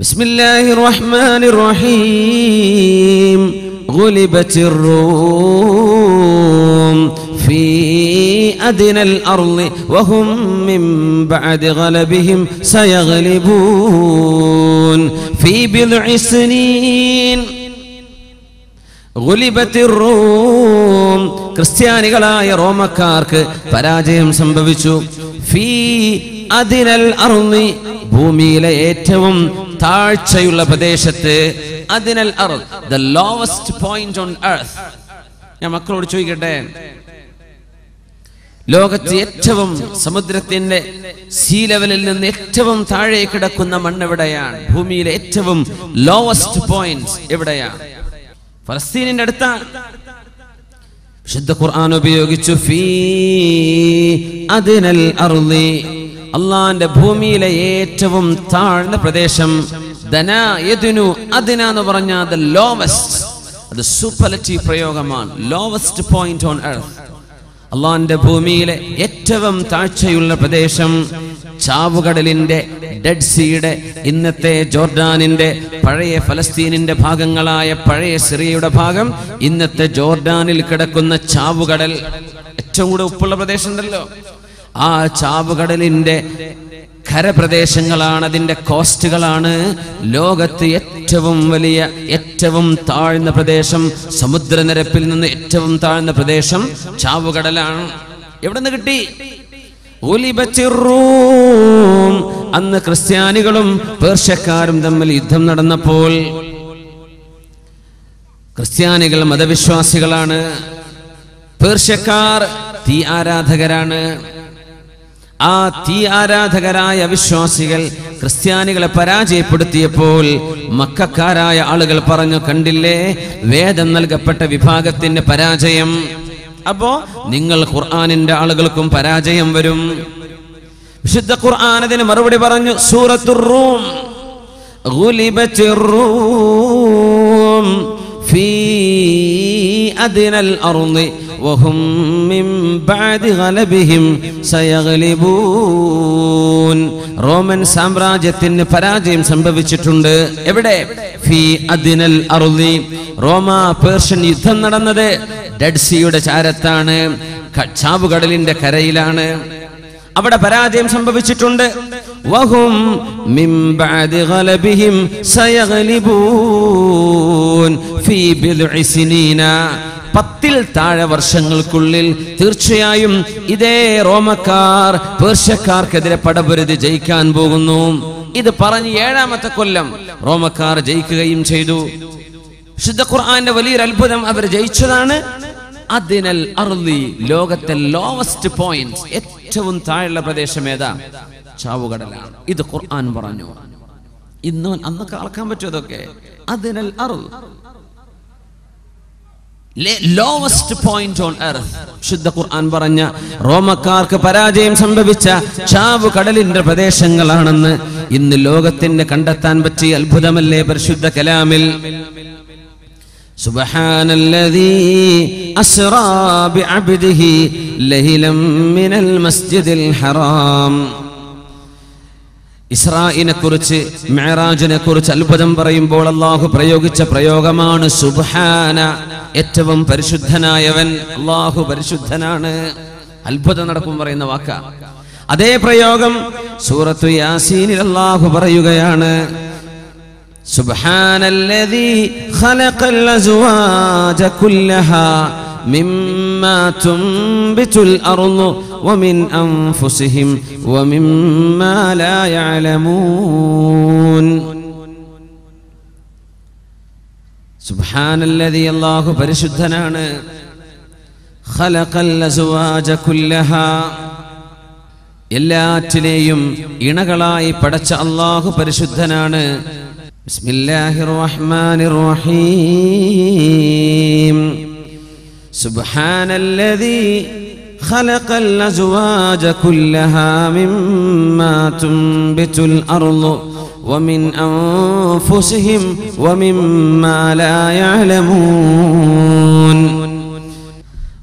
بسم الله الرحمن الرحيم غلبت الروم في أدنى الأرض وهم من بعد غلبهم سيغلبون في بضع سنين ഗുലിബത്തി room ക്രിസ്ത്യാനികളായ റോമക്കാർക്ക് പരാജയം സംഭവിച്ചു ഫീ അതിനൽ അറുന്നി ഭൂമിയിലെ ഏറ്റവും താഴ്ചയുള്ള പ്രദേശത്ത് അതിനാൽ the lowest point on earth ഞാൻ മക്കളോട് ചോദിക്കട്ടെ? ലോകത്ത് ഏറ്റവും സമുദ്രത്തിന്റെ സീ ലെവലിൽ നിന്ന് ഏറ്റവും താഴെ കിടക്കുന്ന മണ്ണ് എവിടെയാണ്? ഭൂമിയിലെ ഏറ്റവും ലോവസ്റ്റ് പോയിന്റ് എവിടെയാണ്? ഫലസ്തീനിന്റെ അടുത്താണ് വിശുദ്ധ ഖുർആൻ ഉപയോഗിച്ചു ഫീ അതിനൽ അറുളി അള്ളാന്റെ ഭൂമിയിലെ ഏറ്റവും താഴ്ന്ന പ്രദേശം ധനാ യതിനു എന്ന് പറഞ്ഞാൽ ദ ലോവസ്റ്റ് അത് സൂപ്പർലറ്റീവ് പ്രയോഗമാണ്. ലോവസ്റ്റ് പോയിന്റ് ഓൺ എർത്ത് അള്ളാന്റെ ഭൂമിയിലെ ഏറ്റവും താഴ്ചയുള്ള പ്രദേശം ചാവുകടലിന്റെ ഡെഡ് സീയുടെ ഇന്നത്തെ ജോർഡാനിന്റെ പഴയ ഫലസ്തീനിന്റെ ഭാഗങ്ങളായ പഴയ സിറിയയുടെ ഭാഗം ഇന്നത്തെ ജോർഡാനിൽ കിടക്കുന്ന ചാവുകടൽ. ഏറ്റവും കൂടെ ഉപ്പുള്ള പ്രദേശം ഉണ്ടല്ലോ. ആ ചാവുകടലിന്റെ കരപ്രദേശങ്ങളാണ് അതിന്റെ കോസ്റ്റുകളാണ്. ലോകത്ത് ഏറ്റവും വലിയ ഏറ്റവും താഴ്ന്ന പ്രദേശം സമുദ്രനിരപ്പിൽ നിന്ന് ഏറ്റവും താഴ്ന്ന പ്രദേശം ചാവുകടലാണ്. എവിടെ നിന്ന് കിട്ടി. അന്ന് ക്രിസ്ത്യാനികളും പേർഷ്യക്കാരും തമ്മിൽ യുദ്ധം നടന്നപ്പോൾ ക്രിസ്ത്യാനികൾ മതവിശ്വാസികളാണ്. പേർഷ്യക്കാർ തീ ആരാധകരാണ്. ആ തീ ആരാധകരായ വിശ്വാസികൾ ക്രിസ്ത്യാനികളെ പരാജയപ്പെടുത്തിയപ്പോൾ മക്കാരായ ആളുകൾ പറഞ്ഞു കണ്ടില്ലേ? വേദം നൽകപ്പെട്ട വിഭാഗത്തിന്റെ പരാജയം. അപ്പോ നിങ്ങൾ ഖുർആാനിന്റെ ആളുകൾക്കും പരാജയം വരും. വിശുദ്ധ ഖുർആാനതിന് മറുപടി പറഞ്ഞു സൂറത്തുർ റൂം. ഫീ അദിനൽ അറുന്ന് وهم من بعد غلبهم سيغلبون റോമൻ സാമ്രാജ്യത്തിന് പരാജയം സംഭവിച്ചിട്ടുണ്ട് എവിടെ ഫി അദിനൽ അറുളി റോമ പേർഷ്യൻ യുദ്ധം നടന്നത് ഡെഡ് സിയുടെ ചാരത്താണ് ക- ചാവുകടലിന്റെ കരയിലാണ് അവിടെ പരാജയം സംഭവിച്ചിട്ടുണ്ട് വഹും മിൻ ബഅദി ഗലബിഹിം സയഗ്ലിബൂൻ ഫീ ബിദ്ഇ സിനീന പത്തിൽ താഴെ വർഷങ്ങൾക്കുള്ളിൽ തീർച്ചയായും ഇതേ റോമക്കാർ പേർഷ്യക്കാർക്കെതിരെ പടപൊരുതി ജയിക്കാൻ പോകുന്നു. ഇത് പറഞ്ഞ് ഏഴാമത്തെ കൊല്ലം റോമക്കാർ ജയിക്കുകയും ചെയ്തു. ശുദ്ധ ഖുർആന്റെ വലിയൊരു അത്ഭുതം അവർ ജയിച്ചതാണ്. അതിനാൽ അർലി ലോകത്തെ ലോവസ്റ്റ് പോയിന്റ് ഏറ്റവും താഴെയുള്ള പ്രദേശം ഏതാ? ചാവുകടലാണ് ഇത് ഖുർആൻ പറഞ്ഞു. ഇന്ന് അന്നൊക്കെ അളക്കാൻ പറ്റും അതൊക്കെ അതിനൽ ലോവസ്റ്റ് പോയിന്റ് ഓൺ എർത്ത് ശുദ്ധ ഖുർആൻ പറഞ്ഞ റോമക്കാർക്ക് പരാജയം സംഭവിച്ച ചാവു കടലിന്റെ പ്രദേശങ്ങളാണെന്ന് ഇന്ന് ലോകത്തിന് കണ്ടെത്താൻ പറ്റിയ അത്ഭുതമല്ലേ പരിശുദ്ധ കലാമിൽ سبحان الذي أسرى بعبده ليلا من المسجد الحرام ഇസ്രായിനെ കുറിച്ച് മെഹറാജിനെ കുറിച്ച് അത്ഭുതം പറയുമ്പോൾ അള്ളാഹു പ്രയോഗിച്ച പ്രയോഗമാണ് സുബാന ഏറ്റവും പരിശുദ്ധനായവൻ അള്ളാഹു പരിശുദ്ധനാണ്. അത്ഭുതം നടക്കും പറയുന്ന വാക്ക. അതേ പ്രയോഗം സൂറത്തു യാസീനിൽ അള്ളാഹു പറയുകയാണ്. സുബാനല്ലതി الذي خلق الأزواج كلها مما تنبت الأرض ومن أنفسهم ومما لا يعلمون سبحان الذي الله പരിശുദ്ധനാണ് خلق الأزواج كلها എല്ലാറ്റിനെയും ഇണകളായി പടച്ച അള്ളാഹു പരിശുദ്ധനാണ് بسم الله الرحمن الرحيم سبحان الذي خلق الأزواج كلها مما تنبت الأرض ومن أنفسهم ومما لا يعلمون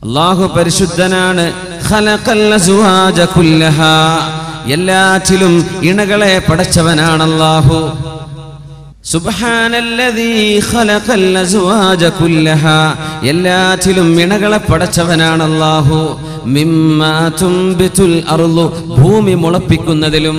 അള്ളാഹു പരിശുദ്ധനാണ് ഖലഖൽ അസ്വാജ കുല്ലഹ എല്ലാറ്റിലും ഇണകളെ പടച്ചവനാണ് അള്ളാഹു എല്ലാറ്റിലും ഇണകളെ പടച്ചവനാണ് അള്ളാഹു ഭൂമി മുളപ്പിക്കുന്നതിലും.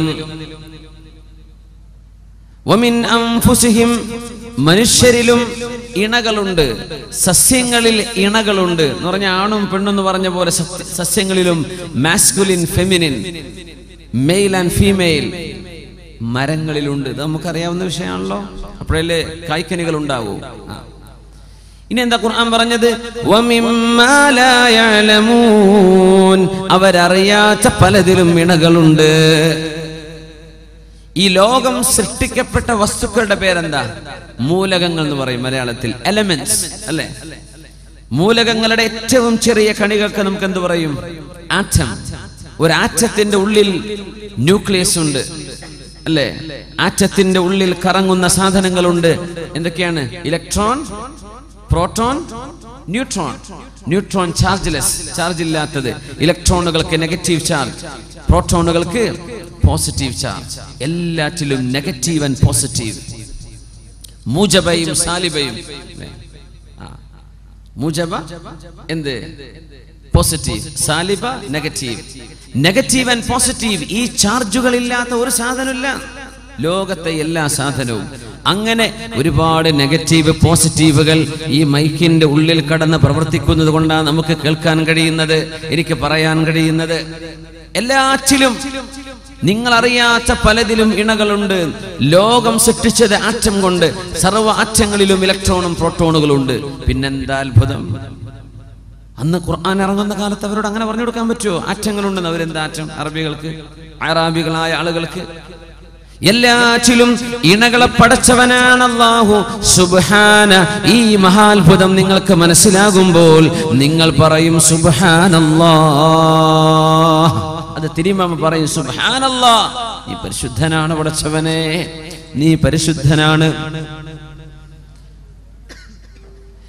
മനുഷ്യരിലും ഇണകളുണ്ട്. സസ്യങ്ങളിൽ ഇണകളുണ്ട്. എന്ന് പറഞ്ഞ ആണും പെണ്ണും എന്ന് പറഞ്ഞ പോലെ സസ്യങ്ങളിലും masculine feminine male and female മരങ്ങളിലുണ്ട്. ഇത് നമുക്കറിയാവുന്ന വിഷയമാണല്ലോ. അപ്പോഴല്ലേ കായ്ക്കനികൾ ഉണ്ടാവൂ ഇനി എന്താ ഖുർആൻ പറഞ്ഞത്? അവരറിയാത്ത പലതിലും ഇണകളുണ്ട്. ഈ ലോകം സൃഷ്ടിക്കപ്പെട്ട വസ്തുക്കളുടെ പേരെന്താ? മൂലകങ്ങൾ എന്ന് പറയും മലയാളത്തിൽ. എലമെന്റ്സ് അല്ലെ? മൂലകങ്ങളുടെ ഏറ്റവും ചെറിയ കണികൾക്ക് നമുക്ക് എന്ത് പറയും? ആറ്റം ഒരു ആറ്റത്തിന്റെ ഉള്ളിൽ ന്യൂക്ലിയസ് ഉണ്ട്. അല്ലെ? ആറ്റത്തിന്റെ ഉള്ളിൽ കറങ്ങുന്ന സാധനങ്ങളുണ്ട്. എന്തൊക്കെയാണ്? Electron proton neutron. Neutron chargeless charge ഇല്ലാത്തത് ഇലക്ട്രോണുകൾക്ക് നെഗറ്റീവ് ചാർജ്. പ്രോട്ടോണുകൾക്ക് പോസിറ്റീവ് ചാർജ്. എല്ലാറ്റിലും നെഗറ്റീവ് ആൻഡ് പോസിറ്റീവ്. മൂജബയും സാലിബയും. മൂജബ എന്ത്? പോസിറ്റീവ് സാലിബ നെഗറ്റീവ് നെഗറ്റീവ് ആൻഡ് പോസിറ്റീവ് ഈ ചാർജുകൾ ഇല്ലാത്ത ഒരു സാധനമില്ല. ലോകത്തെ എല്ലാ സാധനവും. അങ്ങനെ ഒരുപാട് നെഗറ്റീവ് പോസിറ്റീവുകൾ ഈ മൈക്കിന്റെ ഉള്ളിൽ കടന്ന് പ്രവർത്തിക്കുന്നത് കൊണ്ടാണ് നമുക്ക് കേൾക്കാൻ കഴിയുന്നത് എനിക്ക് പറയാൻ കഴിയുന്നത്. എല്ലാറ്റിലും നിങ്ങൾ അറിയാത്ത പലതിലും ഇണകളുണ്ട്. ലോകം സൃഷ്ടിച്ചത് ആറ്റം കൊണ്ട് സർവ ആറ്റങ്ങളിലും ഇലക്ട്രോണും പ്രോട്ടോണുകളുണ്ട്. പിന്നെന്താ അത്ഭുതം? അന്ന് ഖുർആൻ ഇറങ്ങുന്ന കാലത്ത് അവരോട് അങ്ങനെ പറഞ്ഞു കൊടുക്കാൻ പറ്റുമോ? ആറ്റങ്ങളുണ്ടെന്ന് അവരെന്താ ആറ്റം അറബികൾക്ക് അറാബികളായ ആളുകൾക്ക്. എല്ലാറ്റിലും ഇണകളെ പടച്ചവനാണ് അല്ലാഹു. സുബ്ഹാന ഈ മഹാത്ഭുതം നിങ്ങൾക്ക് മനസ്സിലാകുമ്പോൾ നിങ്ങൾ പറയും സുബ്ഹാനല്ലാഹ്. അത് തിരുമാമ പറയും സുബ്ഹാനല്ലാഹ്. നീ പരിശുദ്ധനാണ് പടച്ചവനെ. നീ പരിശുദ്ധനാണ്.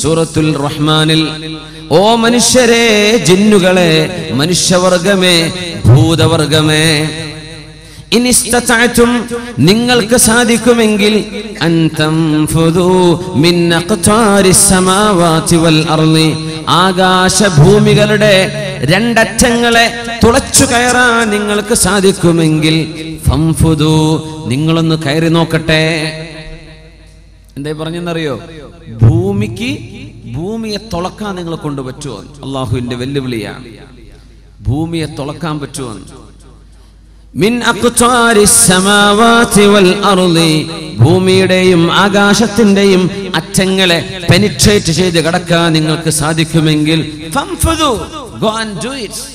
സൂറത്തുൽ റഹ്മാനിൽ ഓ മനുഷ്യരെ ജിന്നുകളെ മനുഷ്യവർഗമേ ഭൂതവർഗമേ ഇനിസ്തതഅതും നിങ്ങൾക്ക് സാധിക്കുമെങ്കിൽ അൻ തൻഫുദൂ മിൻ അഖ്താരിസ് വൽ അർളി ആകാശ ഭൂമികളുടെ രണ്ടറ്റങ്ങളെ തുളച്ചു കയറാൻ നിങ്ങൾക്ക് സാധിക്കുമെങ്കിൽ ഫംഫുദൂ നിങ്ങളൊന്ന് കയറി നോക്കട്ടെ. എന്താ പറഞ്ഞെന്നറിയോ ഭൂമിക്ക് ഭൂമിയെ തുളക്കാൻ നിങ്ങളെ കൊണ്ട് പറ്റുമോ അള്ളാഹുവിന്റെ വെല്ലുവിളിയാണ് ഭൂമിയെ തുളക്കാൻ പറ്റുമോ മിൻ അഖ്താരിസ് സമാവാതി വൽ അർളി ഭൂമിയുടെയും ആകാശത്തിന്റെയും അറ്റങ്ങളെ പെനിട്രേറ്റ് ചെയ്ത് കടക്കാൻ നിങ്ങൾക്ക് സാധിക്കുമെങ്കിൽ ഫംഫുദു ഗോ ആൻഡ് ഡു ഇറ്റ്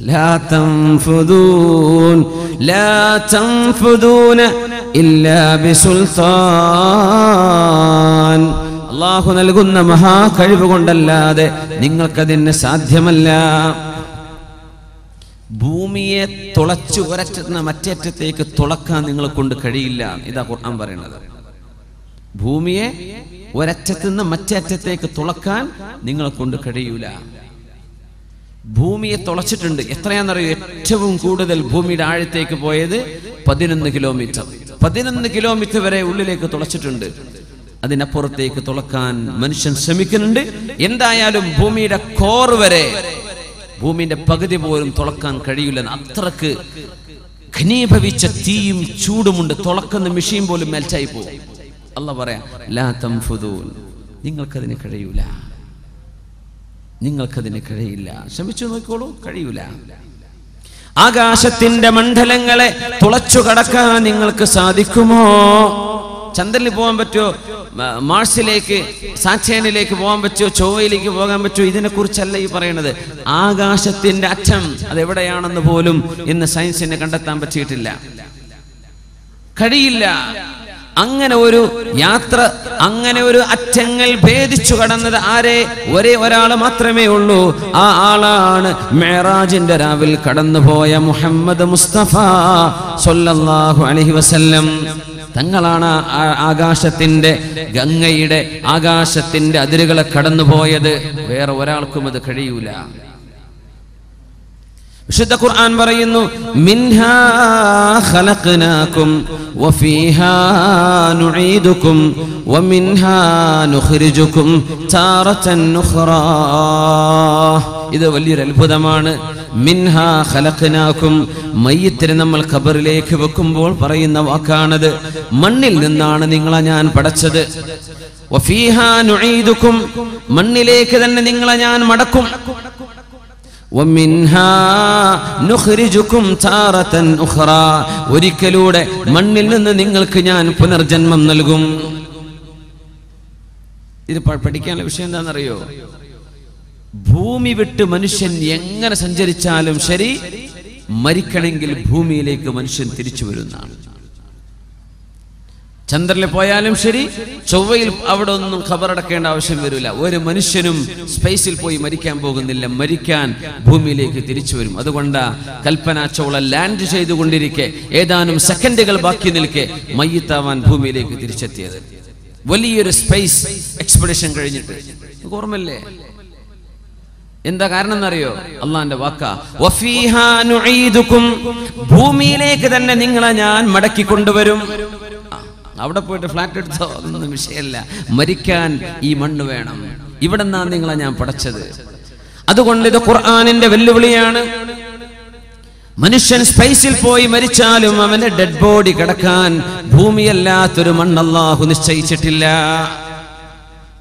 لا تنفذون لا تنفذون إلا بسلطان അള്ളാഹു നൽകുന്ന മഹാ കഴിവ് കൊണ്ടല്ലാതെ നിങ്ങൾക്കതിന് സാധ്യമല്ല. ഭൂമിയെ തുളച്ചു ഒരറ്റത്തുനിന്ന് മറ്റേറ്റത്തേക്ക് തുളക്കാൻ നിങ്ങളെ കൊണ്ട് കഴിയില്ല ഇതാ ഖുർആൻ പറയുന്നത്. ഭൂമിയെ ഒരറ്റത്തുനിന്ന് മറ്റേറ്റത്തേക്ക് തുളക്കാൻ നിങ്ങളെ കൊണ്ട് കഴിയൂല. ഭൂമിയെ തുളച്ചിട്ടുണ്ട്. എത്രയാണെന്നറിയോ? ഏറ്റവും കൂടുതൽ ഭൂമിയുടെ ആഴത്തേക്ക് പോയത് പതിനൊന്ന് കിലോമീറ്റർ പതിനൊന്ന് കിലോമീറ്റർ വരെ ഉള്ളിലേക്ക് തുളച്ചിട്ടുണ്ട്. അതിനപ്പുറത്തേക്ക് തുളക്കാൻ മനുഷ്യൻ ശ്രമിക്കുന്നുണ്ട്. എന്തായാലും ഭൂമിയുടെ കോർ വരെ ഭൂമിയുടെ പകുതി പോലും തുളക്കാൻ കഴിയില്ല അത്രയ്ക്ക് ഘനീഭവിച്ച തീയും ചൂടുമുണ്ട്. തുളക്കുന്ന മെഷീൻ പോലും മെൽറ്റായി പോകും. അല്ല പറയാം നിങ്ങൾക്കതിന് കഴിയൂല. നിങ്ങൾക്കതിന് കഴിയില്ല. ശ്രമിച്ചു നോക്കിക്കോളൂ കഴിയൂല. ആകാശത്തിന്റെ മണ്ഡലങ്ങളെ തുളച്ചു കടക്കാൻ നിങ്ങൾക്ക് സാധിക്കുമോ? ചന്ദ്രനിൽ പോകാൻ പറ്റുമോ? മാർസിലേക്ക് സാക്ഷേനിലേക്ക് പോകാൻ പറ്റുമോ? ചൊവ്വയിലേക്ക് പോകാൻ പറ്റുമോ? ഇതിനെക്കുറിച്ചല്ല ഈ പറയുന്നത് ആകാശത്തിന്റെ അറ്റം അതെവിടെയാണെന്ന് പോലും ഇന്ന് സയൻസിന് കണ്ടെത്താൻ പറ്റിയിട്ടില്ല. കഴിയില്ല. അങ്ങനെ ഒരു യാത്ര അങ്ങനെ ഒരു അറ്റങ്ങൾ ഭേദിച്ചു കടന്നത് ആരെ? ഒരേ ഒരാൾ മാത്രമേ ഉള്ളൂ. ആ ആളാണ് മേറാജിന്റെ രാവിൽ കടന്നുപോയ മുഹമ്മദ് മുസ്തഫ സൊല്ലാഹു അലഹി വസല്ലം. തങ്ങളാണ് ആകാശത്തിന്റെ ഗംഗയുടെ ആകാശത്തിന്റെ അതിരുകളെ കടന്നുപോയത്. വേറെ ഒരാൾക്കും അത് കഴിയൂല. വിശുദ്ധ ഖുർആൻ പറയുന്നു മിൻഹാ വഫീഹാ നുഈദുകും വമിൻഹാ നുഖ്രിജുകും ഇത് വലിയൊരു അത്ഭുതമാണ്. മിൻഹാ ഖലഖനാകും മയ്യത്തിനെ നമ്മൾ ഖബറിലേക്ക് വെക്കുമ്പോൾ പറയുന്ന വാക്കാണത്. മണ്ണിൽ നിന്നാണ് നിങ്ങളെ ഞാൻ പടച്ചത്. വഫീഹാ നുഈദുകും മണ്ണിലേക്ക് തന്നെ നിങ്ങളെ ഞാൻ മടക്കും. ഒരിക്കലൂടെ മണ്ണിൽ നിന്ന് നിങ്ങൾക്ക് ഞാൻ പുനർജന്മം നൽകും. ഇത് പഠിക്കാനുള്ള വിഷയം എന്താണെന്നറിയോ? ഭൂമി വിട്ട് മനുഷ്യൻ എങ്ങനെ സഞ്ചരിച്ചാലും ശരി മരിക്കണമെങ്കിൽ ഭൂമിയിലേക്ക് മനുഷ്യൻ തിരിച്ചു വരുന്നതാണ്. ചന്ദ്രനിൽ പോയാലും ശരി ചൊവ്വയിൽ അവിടെ ഒന്നും ഖബറടക്കേണ്ട ആവശ്യം വരില്ല. ഒരു മനുഷ്യനും സ്പേസിൽ പോയി മരിക്കാൻ പോകുന്നില്ല. മരിക്കാൻ ഭൂമിയിലേക്ക് തിരിച്ചു വരും. അതുകൊണ്ട് കൽപ്പന ചോള ലാൻഡ് ചെയ്തുകൊണ്ടിരിക്കെ. ഏതാനും സെക്കൻഡുകൾ ബാക്കി നിൽക്കെ മയ്യത്താവാൻ ഭൂമിയിലേക്ക് തിരിച്ചെത്തിയത്. വലിയൊരു സ്പേസ് എക്സ്പെഡിഷൻ കഴിഞ്ഞിട്ട്. ഓർമ്മല്ലേ എന്താ കാരണം എന്നറിയോ അള്ളാന്റെ വാക്ക ഭൂമിയിലേക്ക് തന്നെ നിങ്ങളെ ഞാൻ മടക്കി കൊണ്ടുവരും. അവിടെ പോയിട്ട് ഫ്ലാറ്റ് എടുത്തോ? അതൊന്നും വിഷയമല്ല. മരിക്കാൻ ഈ മണ്ണ് വേണം. ഇവിടെ നിന്നാണ് നിങ്ങളെ ഞാൻ പഠിച്ചത് അതുകൊണ്ട് ഇത് ഖുർആാനിന്റെ വെല്ലുവിളിയാണ്. മനുഷ്യൻ സ്പേസിൽ പോയി മരിച്ചാലും അവന്റെ ഡെഡ് ബോഡി കിടക്കാൻ ഭൂമിയല്ലാത്തൊരു മണ്ണല്ലാഹു നിശ്ചയിച്ചിട്ടില്ല.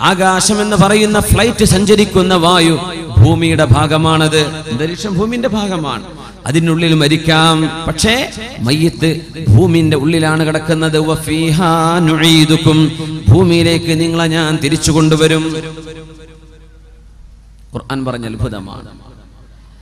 ആകാശം എന്ന് പറയുന്ന ഫ്ലൈറ്റ് സഞ്ചരിക്കുന്ന വായു ഭൂമിയുടെ ഭാഗമാണത്. അന്തരീക്ഷം ഭൂമിന്റെ ഭാഗമാണ്. അതിനുള്ളിൽ മരിക്കാം. പക്ഷേ മയ്യത്ത് ഭൂമിന്റെ ഉള്ളിലാണ് കിടക്കുന്നത്. ഭൂമിയിലേക്ക് നിങ്ങളെ ഞാൻ തിരിച്ചു കൊണ്ടുവരും. ഖുർആൻ പറഞ്ഞ അത്ഭുതമാണ്.